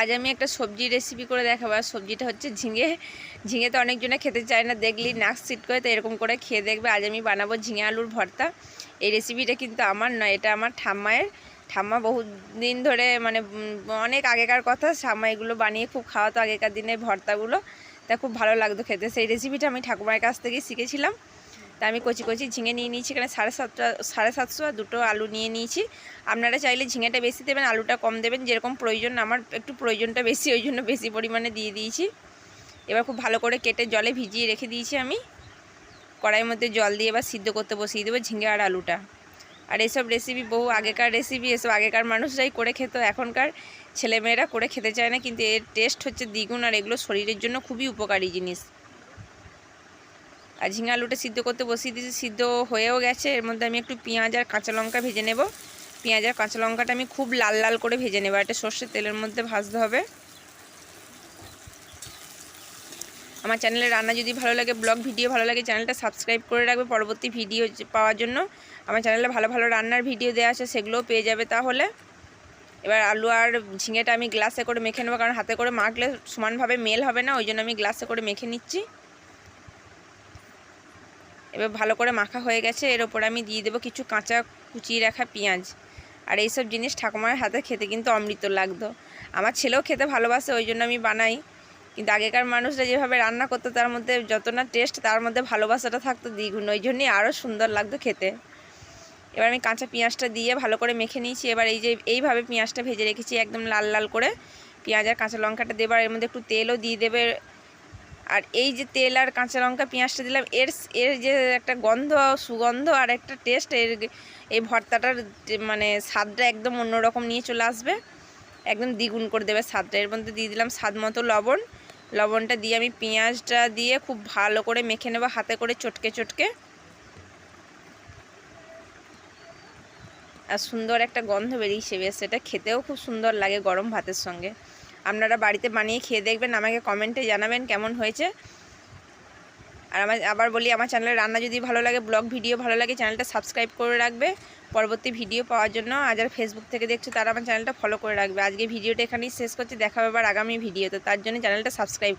আজ আমি একটা সবজি রেসিপি করে দেখাবো। আর সবজিটা হচ্ছে ঝিঙে। ঝিঙে তো অনেকজনে খেতে চায় না, দেখলি নাক সিট করে, তো এরকম করে খেয়ে দেখবে। আজ আমি বানাবো ঝিঙে আলুর ভর্তা। এই রেসিপিটা কিন্তু আমার নয়, এটা আমার ঠাম্মায়ের। ঠাম্মা বহুত দিন ধরে মানে অনেক আগেকার কথা। ঠাম্মা এগুলো বানিয়ে খুব খাওয়াতো আগেকার দিনের ভর্তাগুলো। তা খুব ভালো লাগতো খেতে। সেই রেসিপিটা আমি ঠাকুমার কাছ থেকেই শিখেছিলাম। তা আমি কচি কচি ঝিঙে নিয়ে নিয়েছি, এখানে সাড়ে সাতটা, সাড়ে সাতশো আর দুটো আলু নিয়ে নিয়েছি। আপনারা চাইলে ঝিঙেটা বেশি দেবেন, আলুটা কম দেবেন, যেরকম প্রয়োজন, আমার একটু প্রয়োজনটা বেশি, ওই জন্য বেশি পরিমাণে দিয়ে দিয়েছি। এবার খুব ভালো করে কেটে জলে ভিজিয়ে রেখে দিয়েছি আমি। কড়াইয়ের মধ্যে জল দিয়ে এবার সিদ্ধ করতে বসিয়ে দেবো ঝিঙে আর আলুটা। আর এসব রেসিপি বহু আগেকার রেসিপি এসব আগেকার মানুষরাই করে খেত, এখনকার ছেলেমেয়েরা করে খেতে চায় না, কিন্তু এর টেস্ট হচ্ছে দ্বিগুণ আর এগুলো শরীরের জন্য খুবই উপকারী জিনিস। আর ঝিঙে আলুটা সিদ্ধ করতে বসিয়ে দিয়েছি, সিদ্ধ হয়েও গেছে। এর মধ্যে আমি একটু পেঁয়াজ আর কাঁচা লঙ্কা ভেজে নেব। পেঁয়াজ আর কাঁচা লঙ্কাটা আমি খুব লাল লাল করে ভেজে নেব। এটা সর্ষের তেলের মধ্যে ভাজতে হবে। আমার চ্যানেলে রান্না যদি ভালো লাগে, ব্লগ, ভিডিও ভালো লাগে, চ্যানেলটা সাবস্ক্রাইব করে রাখবে পরবর্তী ভিডিও পাওয়ার জন্য। আমার চ্যানেলে ভালো ভালো রান্নার ভিডিও দেওয়া আছে, সেগুলোও পেয়ে যাবে তাহলে। এবার আলু আর ঝিঙেটা আমি গ্লাসে করে মেখে নেব, কারণ হাতে করে মাখলে সমানভাবে মেল হবে না, ওই জন্য আমি গ্লাসে করে মেখে নিচ্ছি। এবার ভালো করে মাখা হয়ে গেছে। এর ওপর আমি দিয়ে দেবো কিছু কাঁচা কুচিয়ে রাখা পেঁয়াজ। আর এইসব জিনিস ঠাকুমার হাতে খেতে কিন্তু অমৃত লাগতো। আমার ছেলেও খেতে ভালোবাসে, ওই জন্য আমি বানাই। কিন্তু আগেকার মানুষরা যেভাবে রান্না করতো, তার মধ্যে যত না টেস্ট তার মধ্যে ভালোবাসাটা থাকতো দ্বিগুণ। ওই জন্যই আরও সুন্দর লাগতো খেতে। এবার আমি কাঁচা পেঁয়াজটা দিয়ে ভালো করে মেখে নিয়েছি। এবার এই যে, এইভাবে পেঁয়াজটা ভেজে রেখেছি, একদম লাল লাল করে। পেঁয়াজ আর কাঁচা লঙ্কাটা দেবার, এর মধ্যে একটু তেলও দিয়ে দেবে। আর এই যে তেল আর কাঁচা লঙ্কা, পেঁয়াজটা দিলাম, এর এর যে একটা গন্ধ, সুগন্ধ আর একটা টেস্ট এর এই ভর্তাটার মানে স্বাদটা একদম অন্যরকম নিয়ে চলে আসবে। একদম দ্বিগুণ করে দেবে স্বাদটা। এর মধ্যে দিয়ে দিলাম স্বাদ মতো লবণ। লবণটা দিয়ে আমি পেঁয়াজটা দিয়ে খুব ভালো করে মেখে নেব, হাতে করে চটকে চটকে। আর সুন্দর একটা গন্ধ বেরিয়েছে, বেশ। সেটা খেতেও খুব সুন্দর লাগে গরম ভাতের সঙ্গে। আপনারা বাড়িতে বানিয়ে খেয়ে দেখবেন, আমাকে কমেন্টে জানাবেন কেমন হয়েছে। আর আমার, আবার বলি, আমার চ্যানেলের রান্না যদি ভালো লাগে ব্লগ ভিডিও ভালো লাগে চ্যানেলটা সাবস্ক্রাইব করে রাখবে। পরবর্তী ভিডিও পাওয়ার জন্য, আর যারা ফেসবুক থেকে দেখছ, তারা আমার চ্যানেলটা ফলো করে রাখবে। আজকে ভিডিওটা এখানেই শেষ করছে দেখাবে আবার আগামী ভিডিওতে তার জন্য চ্যানেলটা সাবস্ক্রাইব